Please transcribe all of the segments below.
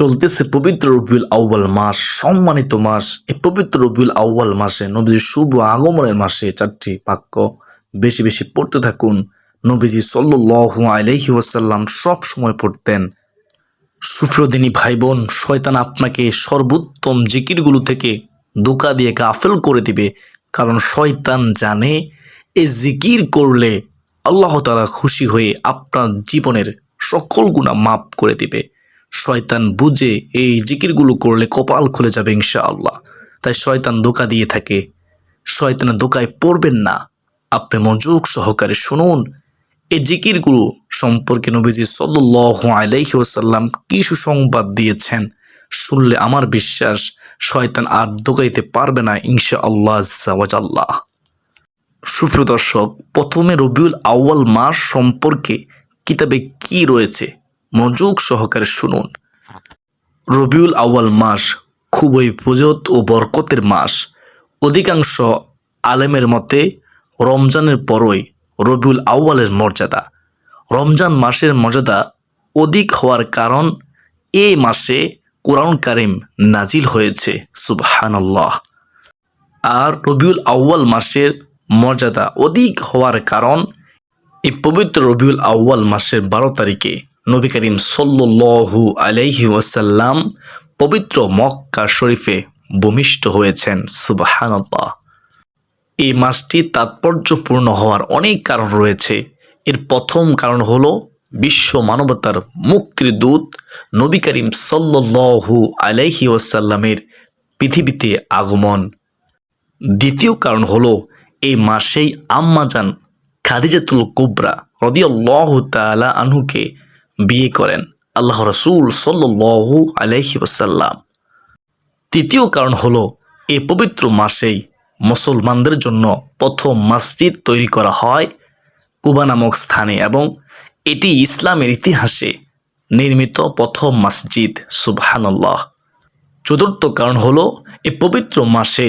চলতেছে পবিত্র রবিউল আউ্বাল মাস, সম্মানিত মাস। এই পবিত্র রবিউল আউ্বাল মাসে নবীজির শুভ আগমনের মাসে চারটি বাক্য বেশি বেশি পড়তে থাকুন। নবীজি সাল্লু আলহি ওয়াসাল্লাম সব সময় পড়তেন সুপ্রদিনী ভাই বোন শয়তান আপনাকে সর্বোত্তম জিকিরগুলো থেকে ধোকা দিয়ে গাফেল করে দিবে। কারণ শয়তান জানে, এ জিকির করলে আল্লাহ তালা খুশি হয়ে আপনার জীবনের সকল গুণা মাফ করে দিবে। শয়তান বুঝে এই জিকিরগুলো করলে কপাল খুলে যাবে ইনশাআল্লাহ। তাই শয়তান দোকা দিয়ে থাকে। শয়তানের দোকায় পড়বেন না। আপনি মনোযোগ সহকারে শুনুন। এই জিকিরগুলো সম্পর্কে নবীজি সাল্লাহ আলাইহি ওসাল্লাম কি সুসংবাদ দিয়েছেন শুনলে আমার বিশ্বাস শয়তান আর দোকাইতে পারবে না ইনশা আল্লাহ আল্লাহ সুপ্রিয় দর্শক, প্রথমে রবিউল আউয়াল মাস সম্পর্কে কিতাবে কি রয়েছে? মনোযোগ সহকারে শুনুন। রবিউল আউয়াল মাস খুবই ফজত ও বরকতের মাস। অধিকাংশ আলেমের মতে রমজানের পরই রবিউল আউয়ালের মর্যাদা। রমজান মাসের মর্যাদা অধিক হওয়ার কারণ এই মাসে কোরআন কারিম নাজিল হয়েছে, সুবহানাল্লাহ। আর রবিউল আউয়াল মাসের মর্যাদা অধিক হওয়ার কারণ এই পবিত্র রবিউল আউয়াল মাসের বারো তারিখে নবী করিম সল্লু আলাইহি ওয়াসাল্লাম পবিত্র মক্কা শরীফে ভূমিষ্ঠ হয়েছেন সুবাহান্লাহ এই মাসটি তাৎপর্যপূর্ণ হওয়ার অনেক কারণ রয়েছে। এর প্রথম কারণ হল বিশ্ব মানবতার মুক্তির দূত নবী করিম সল্লু আলাইহি ওয়াসাল্লামের পৃথিবীতে আগমন। দ্বিতীয় কারণ হলো এই মাসেই আম্মাজান খাদিজাতুল কুবরা রদিয়াল্লাহ তালা আনহুকে বিয়ে করেন। আল্লাহ রসুল সাল্লু আলহি ওসাল্লাম তৃতীয় কারণ হলো এই পবিত্র মাসেই মুসলমানদের জন্য প্রথম মসজিদ তৈরি করা হয় কুবা নামক স্থানে এবং এটি ইসলামের ইতিহাসে নির্মিত প্রথম মসজিদ, সুবহানাল্লাহ। চতুর্থ কারণ হলো, এ পবিত্র মাসে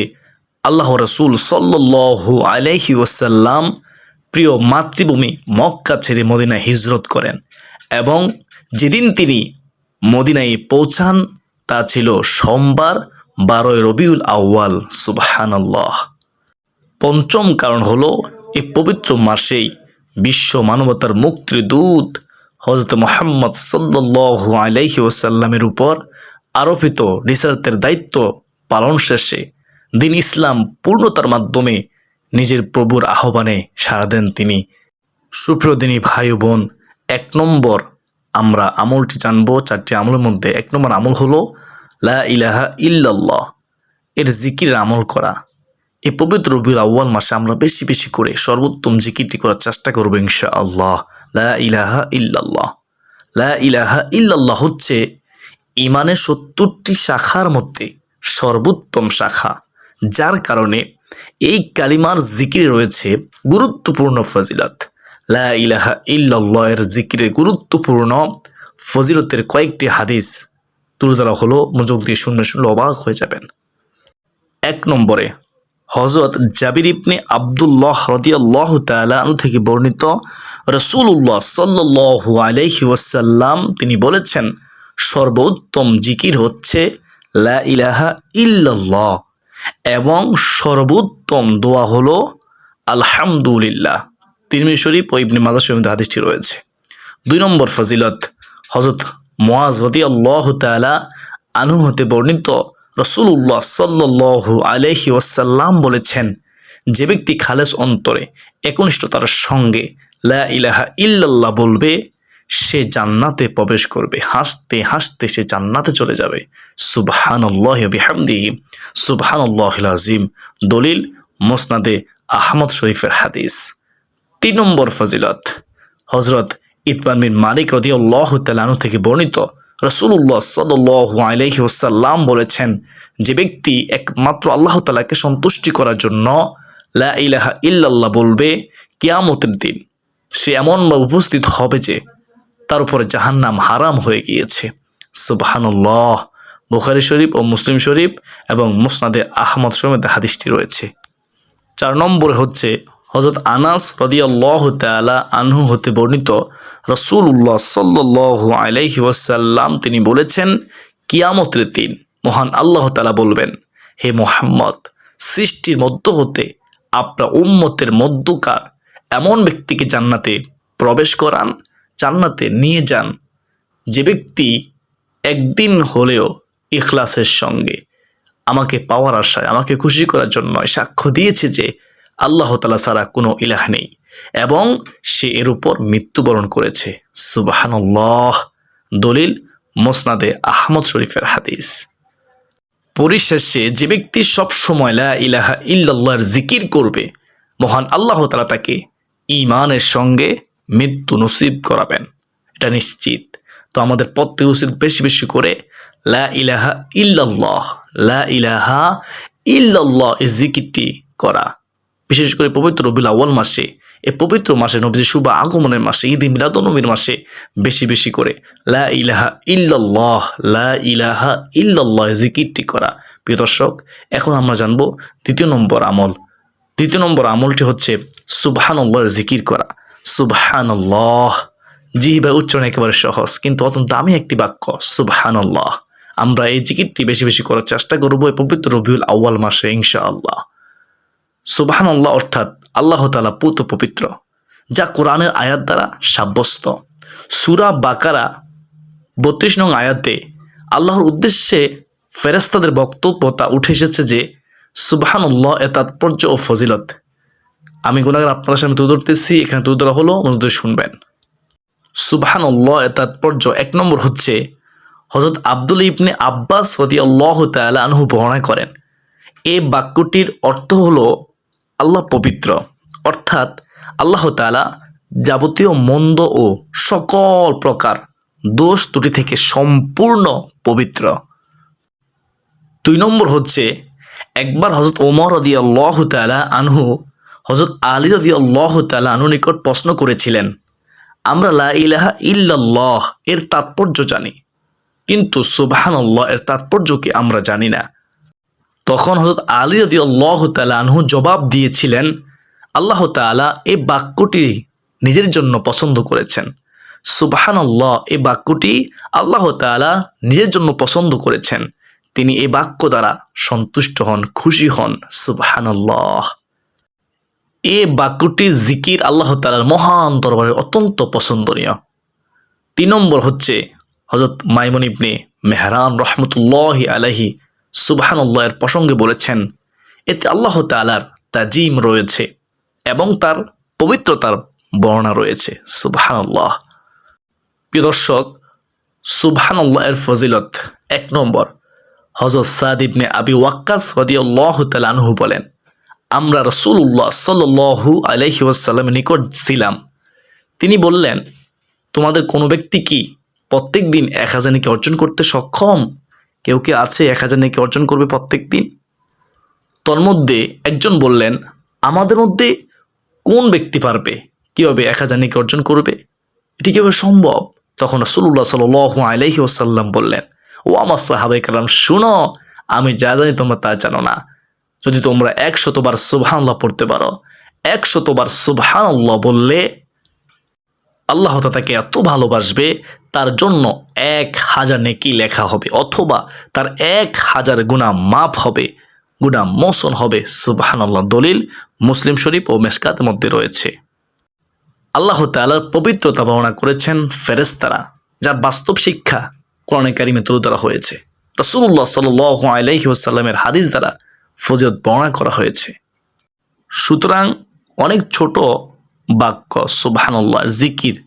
আল্লাহ রসুল সাল্লু আলহি ওসাল্লাম প্রিয় মাতৃভূমি মক্কা ছেড়ে মদিনা হিজরত করেন। এবং যেদিন তিনি মদিনায় পৌঁছান, তা ছিল সোমবার, বারোই রবিউল আউয়াল। সুবহানাল্লাহ। পঞ্চম কারণ হলো, এই পবিত্র মাসেই বিশ্ব মানবতার মুক্তির দূত হজরত মোহাম্মদ সাল্লু আলাইহি ওসাল্লামের উপর আরোপিত রিসার্চের দায়িত্ব পালন শেষে দিন ইসলাম পূর্ণতার মাধ্যমে নিজের প্রভুর আহ্বানে সাড়া দেন তিনি। সুপ্রদিনী ভাই বোন এক নম্বর আমরা আমলটি জানব, চারটি আমলের মধ্যে। এক নম্বর আমল হলো, লা ইলাহা ইল্লাল্লাহ, এর জিকির আমল করা। এই পবিত্র রবিউল আউ্য়াল মাসে আমরা বেশি বেশি করে সর্বোত্তম জিকিরটি করার চেষ্টা করব ইনশা আল্লাহ লা ইলাহা ইল্লাল্লাহ। লা ইলাহা ইল্লাল্লাহ হচ্ছে ইমানের সত্তরটি শাখার মধ্যে সর্বোত্তম শাখা, যার কারণে এই কালিমার জিকিরে রয়েছে গুরুত্বপূর্ণ ফজিলত। লা ইলাহা ইল্লাল্লাহ এর জিকিরে গুরুত্বপূর্ণ ফজিলতের কয়েকটি হাদিস তুলে ধরা হলো, মনোযোগ দিয়ে শুনলে শুনলে অবাক হয়ে যাবেন। এক নম্বরে হজরত জাবির ইবনে আবদুল্লাহ রদিয়াল্লাহ তালান থেকে বর্ণিত রসুল্লাহ সাল্লু আলহি ওয়াসাল্লাম, তিনি বলেছেন, সর্বোত্তম জিকির হচ্ছে লা ইলাহা ইল্লাল্লাহ এবং সর্বোত্তম দোয়া হলো আলহামদুলিল্লাহ। তিরমি শরীফ ও ইবনে মাদা শরীফ হাদিসটি রয়েছে। দুই নম্বর ফজিলত হজরত মোয়াজ রদি আল্লাহ তালা আনু হতে বর্ণিত রসুল্লাহ সাল্লু আলহি ওয়াসাল্লাম বলেছেন, যে ব্যক্তি খালেস অন্তরে একনিষ্ঠতার সঙ্গে লা ইলাহা ইল্লাল্লাহ বলবে, সে জান্নাতে প্রবেশ করবে, হাসতে হাসতে সে জান্নাতে চলে যাবে। বিহামদিহি। সুবহানাল্লাহ আজিম দলিল, মোসনাদে আহমদ শরীফের হাদিস। তিন নম্বর ফজিলত। হজরত ইতবান বিন মালিক রদি আল্লাহ তালানু থেকে বর্ণিত রসুল্লাহ সাল্লু আলহি ওসাল্লাম বলেছেন, যে ব্যক্তি একমাত্র আল্লাহ তালাকে সন্তুষ্টি করার জন্য লা ইলাহা ইল্লাল্লাহ বলবে, কিয়ামতের দিন সে এমনভাবে উপস্থিত হবে যে তার উপরে জাহান্নাম হারাম হয়ে গিয়েছে। সুবাহানুল্লাহ। বুখারি শরীফ ও মুসলিম শরীফ এবং মুসনাদে আহমদ সমেত হাদিসটি রয়েছে। চার নম্বরে হচ্ছে হজরত আনাস রদিয়াল্লাহ তালা আনহু হতে বর্ণিত রসুল রসুল্লাহ সাল্লু আলাইহি ওয়াসাল্লাম তিনি বলেছেন, কিয়ামতের দিন মহান আল্লাহ তালা বলবেন, হে মোহাম্মদ, সৃষ্টির মধ্য হতে আপনার উম্মতের মধ্যকার এমন ব্যক্তিকে জান্নাতে প্রবেশ করান, জান্নাতে নিয়ে যান, যে ব্যক্তি একদিন হলেও ইখলাসের সঙ্গে আমাকে পাওয়ার আশায়, আমাকে খুশি করার জন্য সাক্ষ্য দিয়েছে যে আল্লাহ তালা ছাড়া কোনো ইলাহ নেই এবং সে এর উপর মৃত্যুবরণ করেছে। সুবাহানুল্লাহ। দলিল মোসনাদে আহমদ শরীফের হাদিস। পরিশেষে যে ব্যক্তি সব সময় লা ইলাহা ইল্লাল্লাহর জিকির করবে, মহান আল্লাহ তালা তাকে ইমানের সঙ্গে মৃত্যু নসিব করাবেন। এটা নিশ্চিত। তো আমাদের প্রত্যেক উচিত বেশি বেশি করে লা ইলাহা ইল্লাল্লাহ, লা ইলাহা ইল্লাল্লাহ জিকিরটি করা। বিশেষ করে পবিত্র রবিল আউ্য়াল মাসে। এই পবিত্র মাসে নবীজি শুভ আগমনের মাসে ঈদ মিলাদ নবীর মাসে বেশি বেশি করে লা ইলাহা ইল্লাল্লাহ, লা ইলাহা ইল্লাল্লাহ জিকিরটি করা। প্রিয় দর্শক, এখন আমরা জানব দ্বিতীয় নম্বর আমল। দ্বিতীয় নম্বর আমলটি হচ্ছে সুবহানাল্লাহর জিকির করা। সুবহানাল্লাহ। জি বা উচ্চারণ একেবারে সহজ, কিন্তু অত্যন্ত দামি একটি বাক্য, সুবহানাল্লাহ। আমরা এই জিকিরটি বেশি বেশি করার চেষ্টা করব এই পবিত্র রবিউল আউ্য়াল মাসে, ইনশাআল্লাহ। সুবহানাল্লাহ অর্থাৎ আল্লাহ তালা পুত পবিত্র, যা কোরআনের আয়াত দ্বারা সাব্যস্ত। সুরা বাকারা বত্রিশ নং আয়াতে আল্লাহর উদ্দেশ্যে ফেরেস্তাদের বক্তব্য তা উঠে এসেছে যে, সুবহানুল্লাহ এ তাৎপর্য ও ফজিলত। আমি গুণাগার আপনাদের সামনে তুলে ধরতেছি, এখানে তুলে ধরা হলো, মনোযোগ শুনবেন। সুবহানুল্লাহ এ তাৎপর্য এক নম্বর হচ্ছে হজরত আব্দুল ইবনে আব্বাস রদি আল্লাহ তালা আনহু বর্ণনা করেন। এই বাক্যটির অর্থ হলো আল্লাহ পবিত্র। অর্থাৎ আল্লাহ তালা যাবতীয় মন্দ ও সকল প্রকার দোষ ত্রুটি থেকে সম্পূর্ণ পবিত্র। দুই নম্বর হচ্ছে, একবার হজরত ওমর রদি আল্লাহ তালা আনহু হজরত আলী রদি আল্লাহ তালা আনহু নিকট প্রশ্ন করেছিলেন, আমরা লা ইলাহা ইল্লাল্লাহ, এর তাৎপর্য জানি। কিন্তু সুবহানাল্লাহ, এর তাৎপর্য কি আমরা জানি না? তখন হজরত আলী রদি আল্লাহ তালা আনহু জবাব দিয়েছিলেন, আল্লাহ তালা এই বাক্যটি নিজের জন্য পছন্দ করেছেন। সুবাহানাল্লাহ, এই বাক্যটি আল্লাহ তালা নিজের জন্য পছন্দ করেছেন। তিনি এই বাক্য দ্বারা সন্তুষ্ট হন, খুশি হন। সুবাহানাল্লাহ। এ বাক্যটি জিকির আল্লাহ তালার মহান দরবারের অত্যন্ত পছন্দনীয়। তিন নম্বর হচ্ছে হজরত মাইমন ইবনে মেহরান রহমতুল্লাহ আলাহি সুবাহানুল্লাহের প্রসঙ্গে বলেছেন, এতে আল্লাহ তালার তাজিম রয়েছে এবং তার পবিত্রতার বর্ণনা রয়েছে। সুবাহানুল্লাহ। প্রিয় দর্শক, সুবহানাল্লাহ ফজিলত এক নম্বর। হজরত সাদ ইবনে আবি ওয়াক্কাস রদিয়াল্লাহ তালানহু বলেন, আমরা রসুল্লাহ সাল্লু আলহি নিকট ছিলাম। তিনি বললেন, তোমাদের কোনো ব্যক্তি কি প্রত্যেক দিন এক হাজার অর্জন করতে সক্ষম? কেউ কি আছে এক হাজার নাকি অর্জন করবে প্রত্যেক দিন? তন্মধ্যে একজন বললেন, আমাদের মধ্যে কোন ব্যক্তি পারবে? কীভাবে এক হাজার নাকি অর্জন করবে? এটি কীভাবে সম্ভব? তখন রসুল্লাহ সাল আলহি ওসাল্লাম বললেন, ও আমার সাহাবে কালাম শুনো, আমি যা জানি তোমরা তা জানো না। যদি তোমরা একশতবার সুবহানাল্লাহ পড়তে পারো, একশতবার সুবহানাল্লাহ বললে আল্লাহ তাকে এত ভালোবাসবে, তার জন্য এক হাজার নেকি লেখা হবে, অথবা তার এক হাজার গুণা মাপ হবে গুণা মোসন হবে, সুবহানাল্লাহ। দলিল মুসলিম শরীফ ও মেসকাতের মধ্যে রয়েছে। আল্লাহ তালার পবিত্রতা বর্ণনা করেছেন ফেরেস্তারা যার বাস্তব শিক্ষা কোরআনে কারিমে তুলে ধরা হয়েছে। রসুল্লাহ সাল আলহি আসাল্লামের হাদিস দ্বারা ফজিলত বর্ণনা করা হয়েছে। সুতরাং অনেক ছোট বাক্য, সুবহানুল্লাহ, জিকির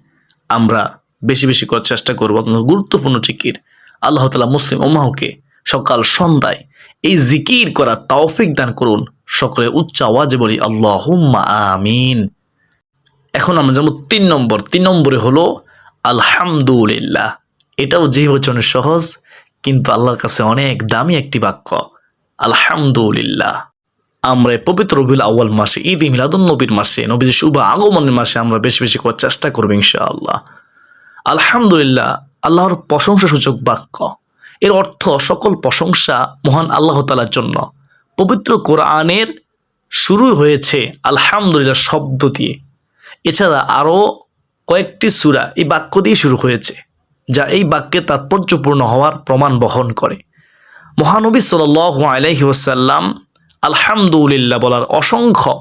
আমরা বেশি বেশি করার চেষ্টা করব। অত্যন্ত গুরুত্বপূর্ণ জিকির। আল্লাহ তালা মুসলিম ওমাহকে সকাল, সন্ধ্যায় এই জিকির করা তাওফিক দান করুন। সকলে উচ্চ আওয়াজে বলি আল্লাহ আমিন। এখন আমরা যেমন তিন নম্বর। তিন নম্বরে হলো, আলহামদুলিল্লাহ। এটাও যে বচনের সহজ, কিন্তু আল্লাহর কাছে অনেক দামি একটি বাক্য, আলহামদুলিল্লাহ। আমরা পবিত্র রবিউল আউ্য়াল মাসে, ঈদ মিলাদুন নবীর মাসে নবীর শুভ আগমনের মাসে আমরা বেশি বেশি করার চেষ্টা করব ইনশাআল্লাহ। আলহামদুলিল্লাহ, আল্লাহর প্রশংসা সূচক বাক্য। এর অর্থ সকল প্রশংসা মহান আল্লাহ তালার জন্য। পবিত্র কোরআনের শুরু হয়েছে আলহামদুলিল্লাহ শব্দ দিয়ে। এছাড়া আরও কয়েকটি সুরা এই বাক্য দিয়ে শুরু হয়েছে, যা এই বাক্যে তাৎপর্যপূর্ণ হওয়ার প্রমাণ বহন করে। মহানবী সাল আলাইহি ওসাল্লাম আলহামদুলিল্লাহ বলার অসংখ্য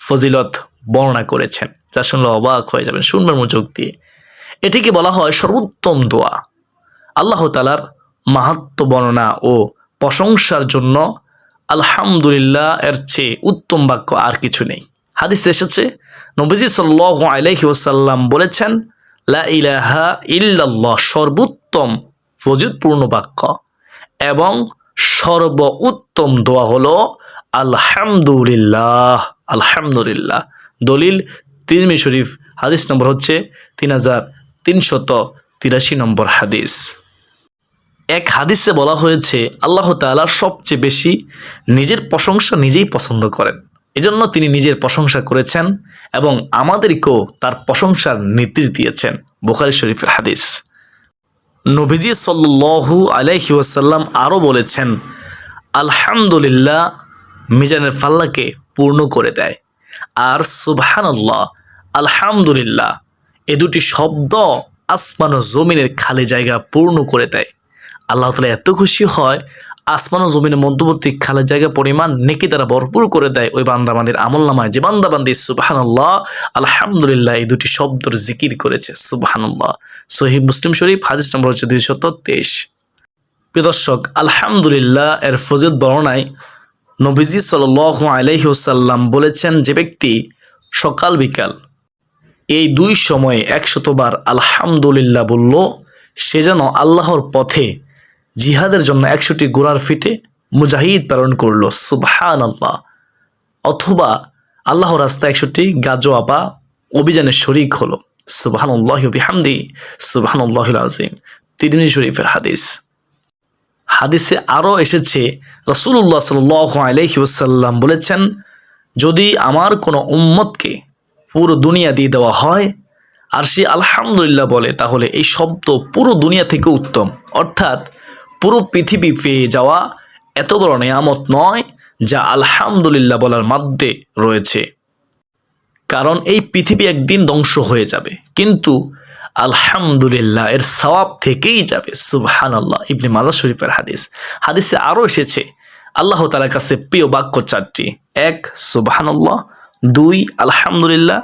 ফজিলত বর্ণনা করেছেন। যা শুনলে অবাক হয়ে যাবেন, শুনবেন মনোযোগ দিয়ে। এটিকে বলা হয় সর্বোত্তম দোয়া। আল্লাহ তালার মাহাত্ম বর্ণনা ও প্রশংসার জন্য আলহামদুলিল্লাহ এর চেয়ে উত্তম বাক্য আর কিছু নেই। হাদিস এসেছে, নবীজি সাল্লাহ ওসাল্লাম বলেছেন, লা ইলাহা ইল্লাল্লাহ সর্বোত্তম ফজিতপূর্ণ বাক্য এবং সর্ব উত্তম দোয়া হলো আলহামদুলিল্লাহ আলহামদুলিল্লাহ। দলিল তিরমি শরীফ, হাদিস নম্বর হচ্ছে তিন হাজার তিনশত তিরাশি নম্বর হাদিস। এক হাদিসে বলা হয়েছে, আল্লাহ তাআলা সবচেয়ে বেশি নিজের প্রশংসা নিজেই পছন্দ করেন। এজন্য তিনি নিজের প্রশংসা করেছেন এবং আমাদেরকেও তার প্রশংসার নির্দেশ দিয়েছেন, বুখারি শরীফের হাদিস। নবীজি সাল্লু আলাইহি ওয়াসাল্লাম আরও বলেছেন, আলহামদুলিল্লাহ মিজানের ফাল্লাকে পূর্ণ করে দেয়। আর সুবহানাল্লাহ, আলহামদুলিল্লাহ, এ দুটি শব্দ আসমান ও জমিনের খালি জায়গা পূর্ণ করে দেয়। আল্লাহ তালা এত খুশি হয়, আসমান ও জমিনের মধ্যবর্তী খালি জায়গা পরিমাণ নেকি তারা ভরপুর করে দেয় ওই বান্দাবান্দির আমল নামায় যে বান্দাবান্দি সুবাহান্লাহ আলহামদুলিল্লাহ, এই দুটি শব্দর জিকির করেছে সুবাহান্লাহ সহিব মুসলিম শরীফ, হাদিস নম্বর হচ্ছে দুইশত তেইশ প্রিয় দর্শক, আলহামদুলিল্লাহ, এর ফজিল বর্ণায় নবীজি সাল আলাইহি ওসাল্লাম বলেছেন যে ব্যক্তি সকাল বিকাল এই দুই সময়ে একশতবার আলহামদুলিল্লাহ বলল, সে যেন আল্লাহর পথে জিহাদের জন্য একশোটি গোড়ার ফিটে মুজাহিদ প্রেরণ করল সুবহান আল্লাহ অথবা আল্লাহর রাস্তা একশোটি গাজোয়া বা অভিযানের শরিক হলো সুবহান আল্লাহ বিহামদি সুবহান আল্লাহ আজিম তিরমিজি শরীফের হাদিস। হাদিসে আরও এসেছে রসুল্লাহ সাল আলহি ওসাল্লাম বলেছেন, যদি আমার কোনো উম্মতকে পুরো দুনিয়া দিয়ে দেওয়া হয়, আর সে আলহামদুলিল্লাহ বলে, তাহলে এই শব্দ পুরো দুনিয়া থেকে উত্তম। অর্থাৎ পুরো পৃথিবী পেয়ে যাওয়া এত বড় নেয়ামত নয়, যা আলহামদুলিল্লাহ বলার মধ্যে রয়েছে। কারণ এই পৃথিবী একদিন ধ্বংস হয়ে যাবে। কিন্তু আলহামদুলিল্লাহ, এর সওয়াব থেকেই যাবে। সুবহান আল্লাহ ইবনে মাদা শরীফের হাদিস। হাদিসে আরও এসেছে, আল্লাহ তালার কাছে প্রিয় বাক্য চারটি। এক, সুবহানাল্লাহ, দুই, আলহামদুলিল্লাহ,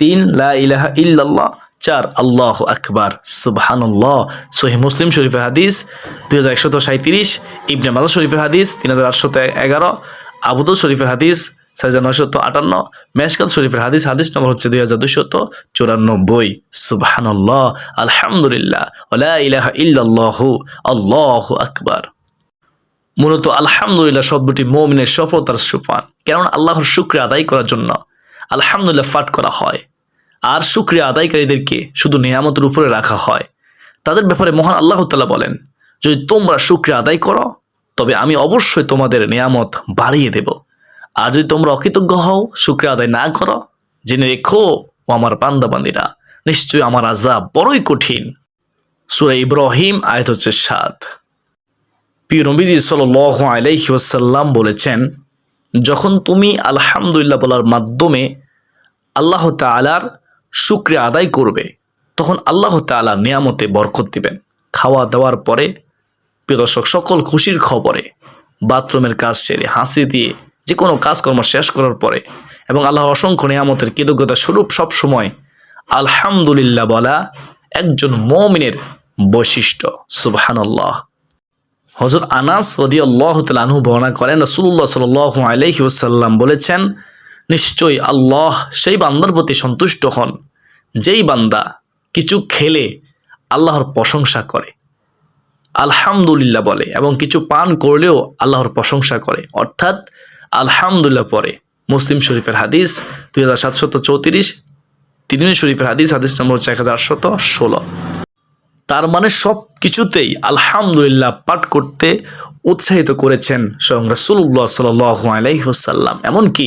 তিন, লা ইলাহা ইল্লাল্লাহ, চার, আল্লাহ আকবার, সুবহানাল্লাহ। সহি মুসলিম শরীফের হাদিস, দুই হাজার একশত সাঁত্রিশ ইবনে মাদা শরীফের হাদিস, তিন হাজার আটশত এগারো আবুদুল শরীফের হাদিস নয়শত আটান্ন। মেশকাত শরীফের হাদিস হাদিস নম্বর হচ্ছে দুই হাজার দুইশত চুরানব্বই। আলহামদুলিল্লাহ আল্লাহ আকবার। মূলত আলহামদুলিল্লাহ শব্দটি মৌমিনের সফলতার কেননা আল্লাহর শুক্রিয়া আদায় করার জন্য আলহামদুলিল্লাহ পাঠ করা হয়। আর শুক্রিয়া আদায়কারীদেরকে শুধু নিয়ামতের উপরে রাখা হয়। তাদের ব্যাপারে মহান আল্লাহ তাল্লাহ বলেন, যদি তোমরা শুক্রিয়া আদায় করো, তবে আমি অবশ্যই তোমাদের নিয়ামত বাড়িয়ে দেব। আর যদি তোমরা অকৃতজ্ঞ হও, শুক্রিয়া আদায় না করো। জেনে রেখো, ও আমার বান্দাবান্দিরা, নিশ্চয়ই আমার আজাব বড়ই কঠিন। সুরা ইব্রাহিম, আয়ত হচ্ছে সাত। প্রিয় নবীজি সাল আলাইহি ওয়াসাল্লাম বলেছেন, যখন তুমি আলহামদুলিল্লাহ বলার মাধ্যমে আল্লাহ তালার শুক্রিয়া আদায় করবে, তখন আল্লাহ তালা নিয়ামতে বরকত দিবেন। খাওয়া দাওয়ার পরে, প্রিয় দর্শক, সকল খুশির খবরে, বাথরুমের কাজ সেরে হাসি দিয়ে যে কোনো কাজকর্ম শেষ করার পরে এবং আল্লাহর অসংখ্য নিয়ামতের কৃতজ্ঞতা স্বরূপ সবসময় আলহামদুলিল্লাহ বলা একজন মমিনের বৈশিষ্ট্য। সুবহানাল্লাহ। হজরত আনাস রদি আল্লাহ আনহু বর্ণনা করেন রসুল্লাহ সাল আলহি ওসাল্লাম বলেছেন, নিশ্চয়ই আল্লাহ সেই বান্দার প্রতি সন্তুষ্ট হন, যেই বান্দা কিছু খেলে আল্লাহর প্রশংসা করে, আলহামদুলিল্লাহ বলে এবং কিছু পান করলেও আল্লাহর প্রশংসা করে। অর্থাৎ আলহামদুলিল্লাহ পরে। মুসলিম শরীফের হাদিস দুই হাজার সাতশত চৌত্রিশ তিরিশ শরীফের হাদিস হাদিস নম্বর হচ্ছে এক হাজার আটশত ষোলো। তার মানে সব কিছুতেই আলহামদুলিল্লাহ পাঠ করতে উৎসাহিত করেছেন স্বয়ং রাসুল্লাহ সাল আলাইসাল্লাম এমনকি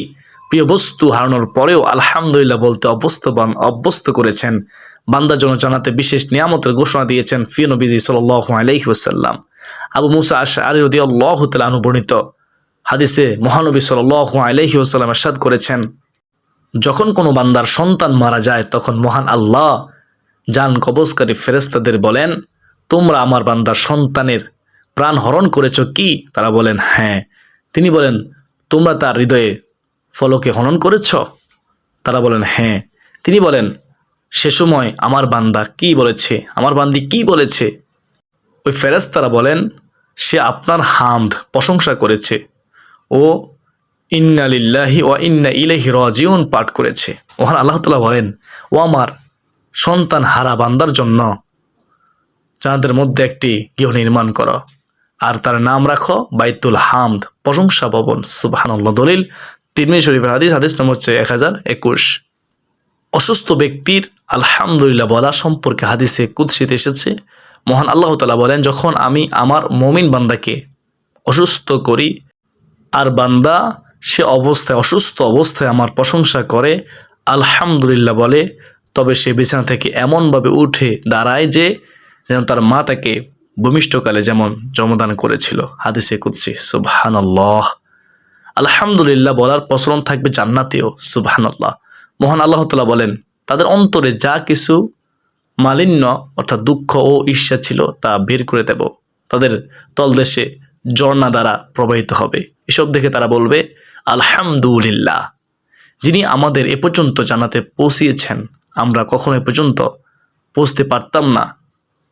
প্রিয় বস্তু হারানোর পরেও আলহামদুলিল্লাহ বলতে অভ্যস্তবান অভ্যস্ত করেছেন। বান্দা জন্য জানাতে বিশেষ নিয়ামতের ঘোষণা দিয়েছেন ফিও নবীজি সাল আলাইসাল্লাম আবু মুসা আশা আলী রদি আল্লাহ অনুবর্ণিত হাদিসে মহানবী সাল আলাইহি ওসাল্লাম এরশাদ করেছেন, যখন কোনো বান্দার সন্তান মারা যায়, তখন মহান আল্লাহ যান কবজকারী ফেরেস্তাদের বলেন, তোমরা আমার বান্দার সন্তানের প্রাণ হরণ করেছ কি? তারা বলেন হ্যাঁ। তিনি বলেন, তোমরা তার হৃদয়ে ফলকে হনন করেছ? তারা বলেন হ্যাঁ। তিনি বলেন, সে সময় আমার বান্দা কি বলেছে? আমার বান্দি কি বলেছে? ওই ফেরেশতারা বলেন, সে আপনার হামদ প্রশংসা করেছে। ও ইন্নালিল্লাহি ও ইন্না ইলাইহি রাজিউন পাঠ করেছে। ওহান আল্লাহ তালা বলেন, ও আমার সন্তান হারা বান্দার জন্য যাদের মধ্যে একটি গৃহ নির্মাণ করো, আর তার নাম রাখো বাইতুল হামদ, প্রশংসা ভবন, সুবহানাল্লাহ, দলিল তিরমি শরীফের হাদিস হাদিস নম্বর হচ্ছে এক হাজার একুশ। অসুস্থ ব্যক্তির আলহামদুলিল্লাহ বলা সম্পর্কে হাদিসে কুৎসিত এসেছে, মহান আল্লাহ তালা বলেন, যখন আমি আমার মমিন বান্দাকে অসুস্থ করি আর বান্দা সে অবস্থায়, অসুস্থ অবস্থায় আমার প্রশংসা করে, আলহামদুলিল্লাহ বলে, তবে সে বিছানা থেকে এমনভাবে উঠে দাঁড়ায় যে, যেন তার মা তাকে ভূমিষ্ঠকালে যেমন জমদান করেছিল। হাদিসে কুৎসি সুবহানাল্লাহ। আলহামদুলিল্লাহ বলার প্রচলন থাকবে জান্নাতেও, সুবহানাল্লাহ। মহান আল্লাহ বলেন, তাদের অন্তরে যা কিছু মালিন্য অর্থাৎ দুঃখ ও ঈর্ষা ছিল তা বের করে দেব। তাদের তলদেশে ঝর্ণা দ্বারা প্রবাহিত হবে। এসব দেখে তারা বলবে, আলহামদুলিল্লাহ, যিনি আমাদের এ পর্যন্ত জানাতে পৌঁছিয়েছেন, আমরা কখনো এ পর্যন্ত পৌঁছতে পারতাম না।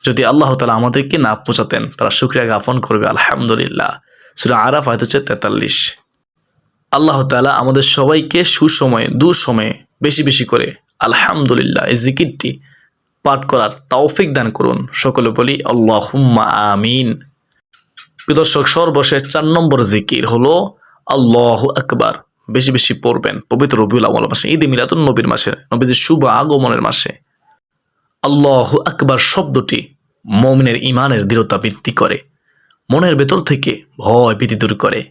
যদি আল্লাহ তালা আমাদেরকে না পৌঁছাতেন, তারা শুক্রিয়া জ্ঞাপন করবে? আলহামদুলিল্লাহ। সুরা আরাফ হয়তো হচ্ছে তেতাল্লিশ। আল্লাহ তালা আমাদের সবাইকে সুসময়ে, দুঃসময়ে বেশি বেশি করে আলহামদুলিল্লাহ এই জিকিরটি পাঠ করার তৌফিক দান করুন। সকলে বলি, আল্লাহুম্মা আমিন। দর্শক, সর্বশেষ চার নম্বর জিকির হলো আল্লাহ আকবার। বেশি বেশি পড়বেন, পবিত্র রবিউল আমল মাসে ঈদ মিলাতুন নবীর মাসে, নবীজির শুভ আগমনের মাসে। আল্লাহ আকবার শব্দটি মমিনের ইমানের দৃঢ়তা বৃদ্ধি করে, মনের ভেতর থেকে ভয় ভীতি দূর করে।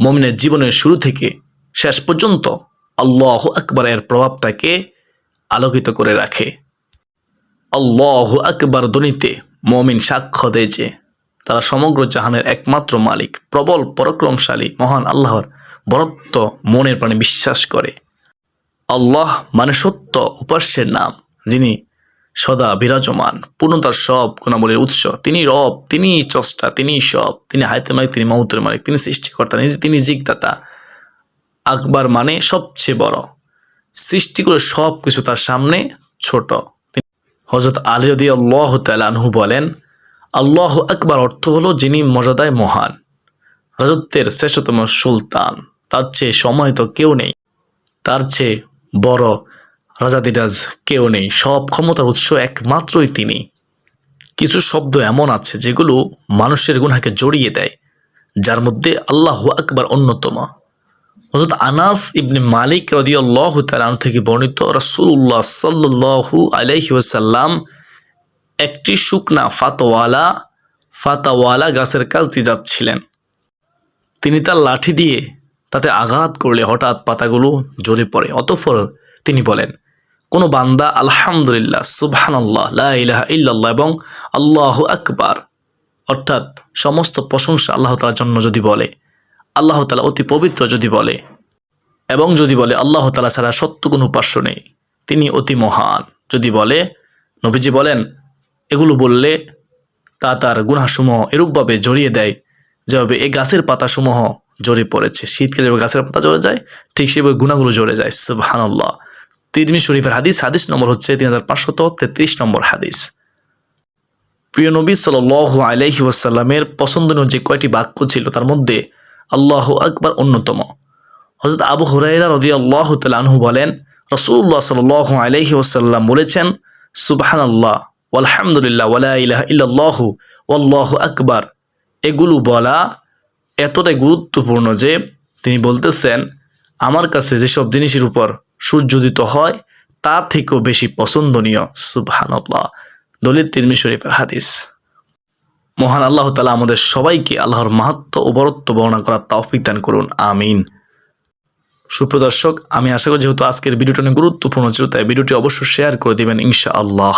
মমিনের জীবনের শুরু থেকে শেষ পর্যন্ত আল্লাহ আকবরের প্রভাব তাকে আলোকিত করে রাখে। আল্লাহ আকবার ধ্বনিতে মমিন সাক্ষ্য দেয় যে তারা সমগ্র জাহানের একমাত্র মালিক, প্রবল, পরাক্রমশালী, মহান আল্লাহর বরত্ব মনের প্রাণে বিশ্বাস করে। আল্লাহ মানে সত্য উপাস্যের নাম, যিনি সদা বিরাজমান পূর্ণতার সব গুণাবলীর উৎস। তিনি রব, তিনি চষ্টা, তিনি সব, তিনি হায়তের মালিক, তিনি মৌতের মালিক, তিনি সৃষ্টিকর্তা, তিনি জিজ্ঞাতা আকবার মানে সবচেয়ে বড়। সৃষ্টি করে সব কিছু তার সামনে ছোট। হজরত আলী আল্লাহ তালানহু বলেন আল্লাহ আকবার অর্থ হলো যিনি মর্যাদায় মহান, রাজত্বের শ্রেষ্ঠতম সুলতান। তার চেয়ে সময় তো কেউ নেই। তার চেয়ে বড় রাজাদিরাজ কেউ নেই। সব ক্ষমতার উৎস একমাত্রই তিনি। কিছু শব্দ এমন আছে যেগুলো মানুষের গুনাকে জড়িয়ে দেয়, যার মধ্যে আল্লাহ আকবার অন্যতম। হজরত আনাস ইবনে মালিক রদিয়াল্লাহ তালান থেকে বর্ণিত রাসূলুল্লাহ সাল্লু আলাইহি ওয়াসাল্লাম একটি শুকনা ফাতওয়ালা ফাতাওয়ালা গাছের কাছ দিয়ে যাচ্ছিলেন। তিনি তার লাঠি দিয়ে তাতে আঘাত করলে হঠাৎ পাতাগুলো ঝরে পড়ে। অতঃপর তিনি বলেন, কোনো বান্দা আলহামদুলিল্লাহ, সুবহানাল্লাহ ইল্লাল্লাহ এবং আল্লাহ আকবার। অর্থাৎ সমস্ত প্রশংসা আল্লাহ তালার জন্য যদি বলে, আল্লাহ তালা অতি পবিত্র যদি বলে, এবং যদি বলে আল্লাহ তালা ছাড়া সত্য কোনো উপাস্য নেই, তিনি অতি মহান। যদি বলে, নবীজি বলেন এগুলো বললে তা তার গুনাসমূহ এরূপভাবে জড়িয়ে দেয়, যেভাবে এই গাছের পাতাসমূহ জড়ে পড়েছে। শীতকালে গাছের পাতা জড়ে যায়, ঠিক সেভাবে গুণাগুলো জড়ে যায়। সুবহানাল্লাহ। তিরমি শরীফের হাদিস হাদিস নম্বর হচ্ছে তিন হাজার পাঁচশত তেত্রিশ নম্বর হাদিস। প্রিয় নবী সাল আলাইহি ওয়াসাল্লামের পছন্দনীয় যে কয়টি বাক্য ছিল? তার মধ্যে আল্লাহ আকবার অন্যতম। হজরত আবু হুরাইরা রদি আল্লাহ তালহু বলেন রসুল্লাহ সাল আলহি ওসাল্লাম বলেছেন সুবাহান আল্লাহ আলহামদুলিল্লাহ ওয়ালা ইলাহা আকবার। এগুলো বলা এতটাই গুরুত্বপূর্ণ যে তিনি বলতেছেন, আমার কাছে যেসব জিনিসের উপর সূর্যোদিত হয়, তা থেকেও বেশি পছন্দনীয়। সুবহানাল্লাহ। দলিত তিরমি শরীফের হাদিস। মহান আল্লাহ তালা আমাদের সবাইকে আল্লাহর মাহাত্ম ও বরত্ব বর্ণনা করার তৌফিক দান করুন, আমিন। সুপ্রদর্শক আমি আশা করি যেহেতু আজকের ভিডিওটা অনেক গুরুত্বপূর্ণ ছিল, তাই ভিডিওটি অবশ্যই শেয়ার করে দিবেন ইনশা আল্লাহ